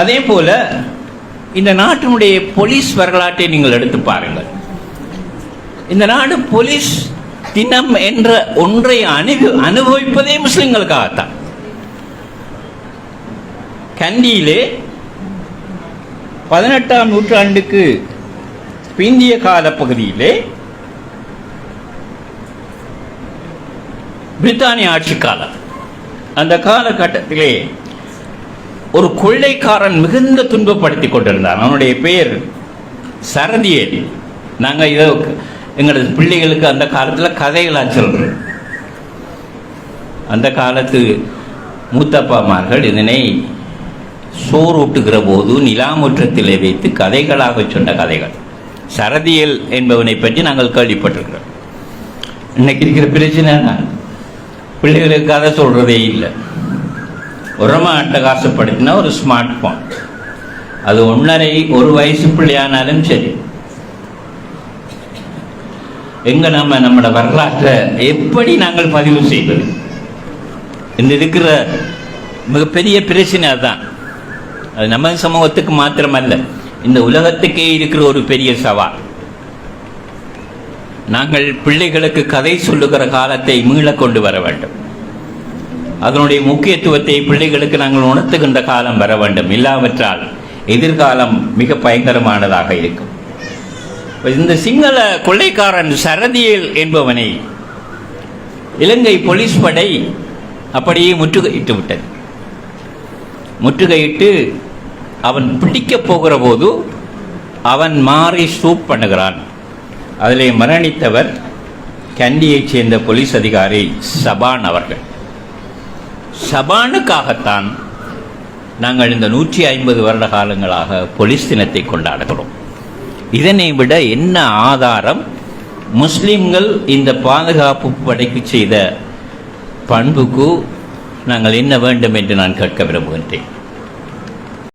அதே போல இந்த நாட்டினுடைய போலீஸ் வரலாற்றை நீங்கள் எடுத்து பாருங்கள். இந்த நாடு போலீஸ் தினம் என்ற ஒன்றை அணுகு அனுபவிப்பதே முஸ்லிம்களுக்காகத்தான். கண்டியிலே பதினெட்டாம் நூற்றாண்டுக்கு பிந்திய கால பகுதியிலே பிரித்தானிய ஆட்சி காலம். அந்த காலகட்டத்திலே ஒரு கொள்ளைக்காரன் மிகுந்த துன்பப்படுத்தி கொண்டிருந்தான். அவனுடைய பெயர் சரதியேல் நாங்கள் இதை எங்களது பிள்ளைகளுக்கு அந்த காலத்தில் கதைகளாக சொல்கிறோம் அந்த காலத்து மூத்தப்பாமார்கள் இதனை சோறூட்டுகிற போது நிலாமுற்றத்திலே வைத்து கதைகளாக சொன்ன கதைகள். சரதியல் என்பவனை பற்றி நாங்கள் கேள்விப்பட்டிருக்கிறோம். இன்னைக்கு இருக்கிற பிரச்சனை பிள்ளைகளுக்கு கதை சொல்கிறதே இல்லை. உரமாக அட்டகாசப்படுத்தினா ஒரு ஸ்மார்ட் ஃபோன் அது ஒன்றரை ஒரு வயசு பிள்ளையானாலும் சரி. எங்கே நம்ம நம்மளோட வரலாற்றை எப்படி நாங்கள் பதிவு செய்வது? இந்த இருக்கிற மிகப்பெரிய பிரச்சனை அதுதான். அது நம்ம சமூகத்துக்கு மாத்திரமல்ல. இந்த உலகத்துக்கே இருக்கிற ஒரு பெரிய சவால். நாங்கள் பிள்ளைகளுக்கு கதை சொல்லுகிற காலத்தை மீள கொண்டு வர வேண்டும். அதனுடைய முக்கியத்துவத்தை பிள்ளைகளுக்கு நாங்கள் உணர்த்துகின்ற காலம் வர வேண்டும். இல்லாவிட்டால் எதிர்காலம் மிக பயங்கரமானதாக இருக்கும். இந்த சிங்கள கொள்ளைக்காரன் சரதியல் என்பவனை இலங்கை போலீஸ் படை அப்படியே முற்றுகையிட்டு விட்டது. முற்றுகையிட்டு அவன் பிடிக்கப் போகிற போது அவன் மாறி சூப் பண்ணுகிறான். அதிலே மரணித்தவர் கண்டியைச் சேர்ந்த போலீஸ் அதிகாரி சபான் அவர்கள். சபானுக்காகத்தான் நாங்கள் இந்த நூற்றி ஐம்பது வருட காலங்களாக போலீஸ் தினத்தை கொண்டாடுகிறோம். இதனை விட என்ன ஆதாரம்? முஸ்லிம்கள் இந்த பாதுகாப்பு படைக்கு செய்த பண்புக்கு நாங்கள் என்ன வேண்டும் என்று நான் கேட்க விரும்புகின்றேன்.